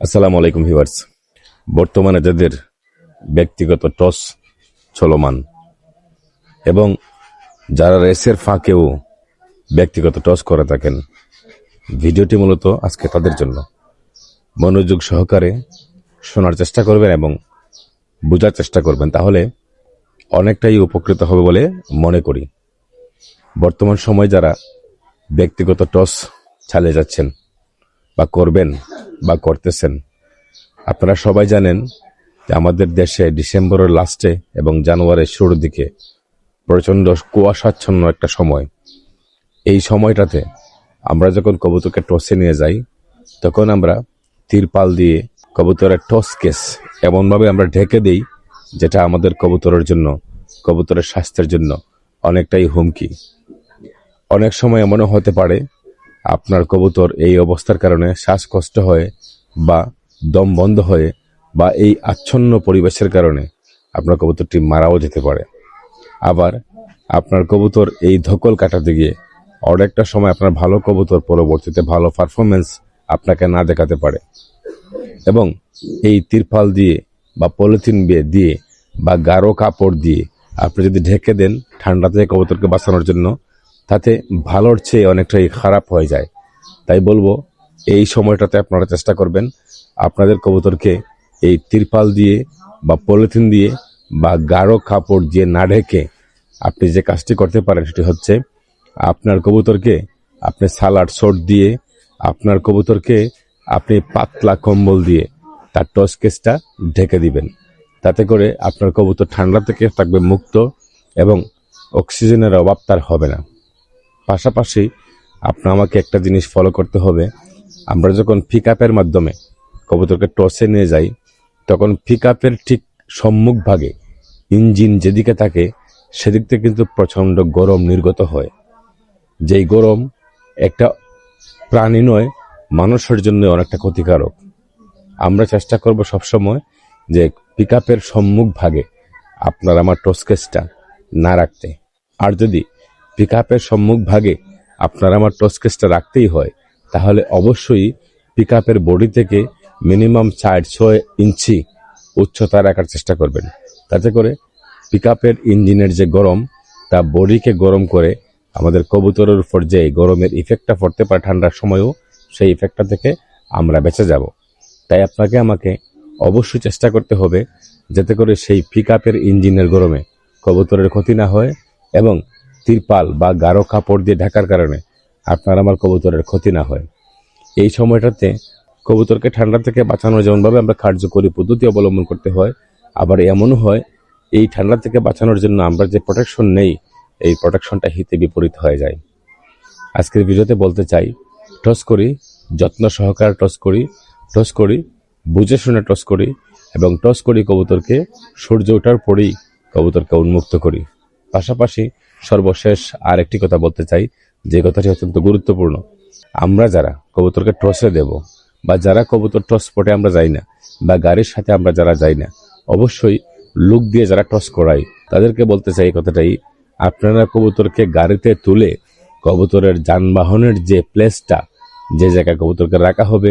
আসসালামু আলাইকুম ভিউয়ার্স। বর্তমানে যাদের ব্যক্তিগত টস চলমান এবং যারা রেসের ফাঁকেও ব্যক্তিগত টস করে থাকেন, ভিডিওটি মূলত আজকে তাদের জন্য। মনোযোগ সহকারে শোনার চেষ্টা করবেন এবং বোঝার চেষ্টা করবেন, তাহলে অনেকটাই উপকৃত হবে বলে মনে করি। বর্তমান সময় যারা ব্যক্তিগত টস চালিয়ে যাচ্ছেন বা করবেন বা করতেছেন। আপনারা সবাই জানেন যে আমাদের দেশে ডিসেম্বরের লাস্টে এবং জানুয়ারির শুরুর দিকে প্রচণ্ড কুয়াশাচ্ছন্ন একটা সময়। এই সময়টাতে আমরা যখন কবুতরকে টসে নিয়ে যাই, তখন আমরা তিরপাল দিয়ে কবুতরের টস কেস এমনভাবে আমরা ঢেকে দিই, যেটা আমাদের কবুতরের জন্য, কবুতরের স্বাস্থ্যের জন্য অনেকটাই হুমকি। অনেক সময় এমনও হতে পারে আপনার কবুতর এই অবস্থার কারণে শ্বাসকষ্ট হয়ে বা দম বন্ধ হয়ে বা এই আচ্ছন্ন পরিবেশের কারণে আপনার কবুতরটি মারাও যেতে পারে। আবার আপনার কবুতর এই ধকল কাটাতে গিয়ে অনেকটা সময় আপনার ভালো কবুতর পরবর্তীতে ভালো পারফরমেন্স আপনাকে না দেখাতে পারে। এবং এই তিরপাল দিয়ে বা পলিথিন দিয়ে বা গাঢ় কাপড় দিয়ে আপনি যদি ঢেকে দেন ঠান্ডা থেকে কবুতরকে বাঁচানোর জন্য তাতে ভালোর চেয়ে অনেকটাই খারাপ হয়ে যায়। তাই বলব, এই সময়টাতে আপনারা চেষ্টা করবেন আপনাদের কবুতরকে এই তিরপাল দিয়ে বা পলিথিন দিয়ে বা গাঢ় কাপড় দিয়ে না ঢেকে আপনি যে কাজটি করতে পারেন সেটি হচ্ছে আপনার কবুতরকে আপনি সালাড শট দিয়ে আপনার কবুতরকে আপনি পাতলা কম্বল দিয়ে তার টস কেসটা ঢেকে দিবেন। তাতে করে আপনার কবুতর ঠান্ডা থেকে থাকবে মুক্ত এবং অক্সিজেনের অভাব তার হবে না। পাশাপাশি আপনার আমাকে একটা জিনিস ফলো করতে হবে। আমরা যখন পিক আপের মাধ্যমে কবুতরকে টসে নিয়ে যাই, তখন পিক আপের ঠিক সম্মুখ ভাগে ইঞ্জিন যেদিকে থাকে, সেদিক থেকে কিন্তু প্রচণ্ড গরম নির্গত হয়। যেই গরম একটা প্রাণী নয়, মানুষের জন্য অনেকটা ক্ষতিকারক। আমরা চেষ্টা করব সবসময় যে পিক আপের সম্মুখ ভাগে আপনার আমার টসকেসটা না রাখতে। আর যদি পিক আপের সম্মুখ ভাগে আপনার আমার টসকেসটা রাখতেই হয়, তাহলে অবশ্যই পিক আপের বডি থেকে মিনিমাম চার ছয় ইঞ্চি উচ্চতা রাখার চেষ্টা করবেন। তাতে করে পিক আপের ইঞ্জিনের যে গরম, তা বডিকে গরম করে আমাদের কবুতরের উপর যে গরমের ইফেক্টটা পড়তে পারে ঠান্ডার সময়ও, সেই ইফেক্টটা থেকে আমরা বেঁচে যাব। তাই আপনাকে আমাকে অবশ্যই চেষ্টা করতে হবে, যাতে করে সেই পিক ইঞ্জিনের গরমে কবুতরের ক্ষতি না হয় এবং তিরপাল বা গাঢ় কাপড় দিয়ে ঢাকার কারণে আপনার আমার কবুতরের ক্ষতি না হয়। এই সময়টাতে কবুতরকে ঠান্ডা থেকে বাঁচানোর যেমনভাবে আমরা কার্যকরী পদ্ধতি অবলম্বন করতে হয়, আবার এমনও হয়, এই ঠান্ডা থেকে বাঁচানোর জন্য আমরা যে প্রোটেকশন নেই, এই প্রোটেকশনটা হিতে বিপরীত হয়ে যায়। আজকের ভিডিওতে বলতে চাই টস করি, যত্ন সহকারে টস করি টস করি, বুঝে শুনে টস করি, এবং টস করি কবুতরকে, সূর্য ওঠার পরেই কবুতরকে উন্মুক্ত করি। পাশাপাশি সর্বশেষ আর একটি কথা বলতে চাই, যে কথাটি অত্যন্ত গুরুত্বপূর্ণ। আমরা যারা কবুতরকে টসে দেব বা যারা কবুতর টস স্পটে আমরা যাই না বা গাড়ির সাথে আমরা যারা যাই না, অবশ্যই লুক দিয়ে যারা টস করাই তাদেরকে বলতে চাই এই কথাটাই, আপনারা কবুতরকে গাড়িতে তুলে কবুতরের যানবাহনের যে প্লেসটা যে জায়গায় কবুতরকে রাখা হবে,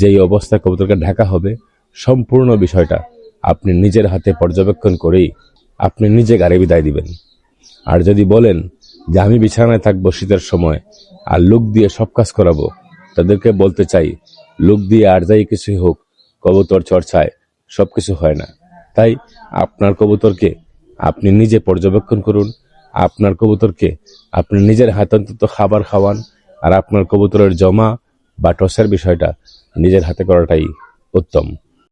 যেই অবস্থায় কবুতরকে ঢাকা হবে, সম্পূর্ণ বিষয়টা আপনি নিজের হাতে পর্যবেক্ষণ করেই আপনি নিজে গাড়ি বিদায় দিবেন। আর যদি বলেন যে আমি বিছানায় থাকব শীতের সময় আর লোক দিয়ে সব কাজ করাবো, তাদেরকে বলতে চাই, লুক দিয়ে আর যাই কিছুই হোক, কবুতর চর্চায় সব কিছু হয় না। তাই আপনার কবুতরকে আপনি নিজে পর্যবেক্ষণ করুন, আপনার কবুতরকে আপনি নিজের হাতে অন্তত খাবার খাওয়ান, আর আপনার কবুতরের জমা বা টসের বিষয়টা নিজের হাতে করাটাই উত্তম।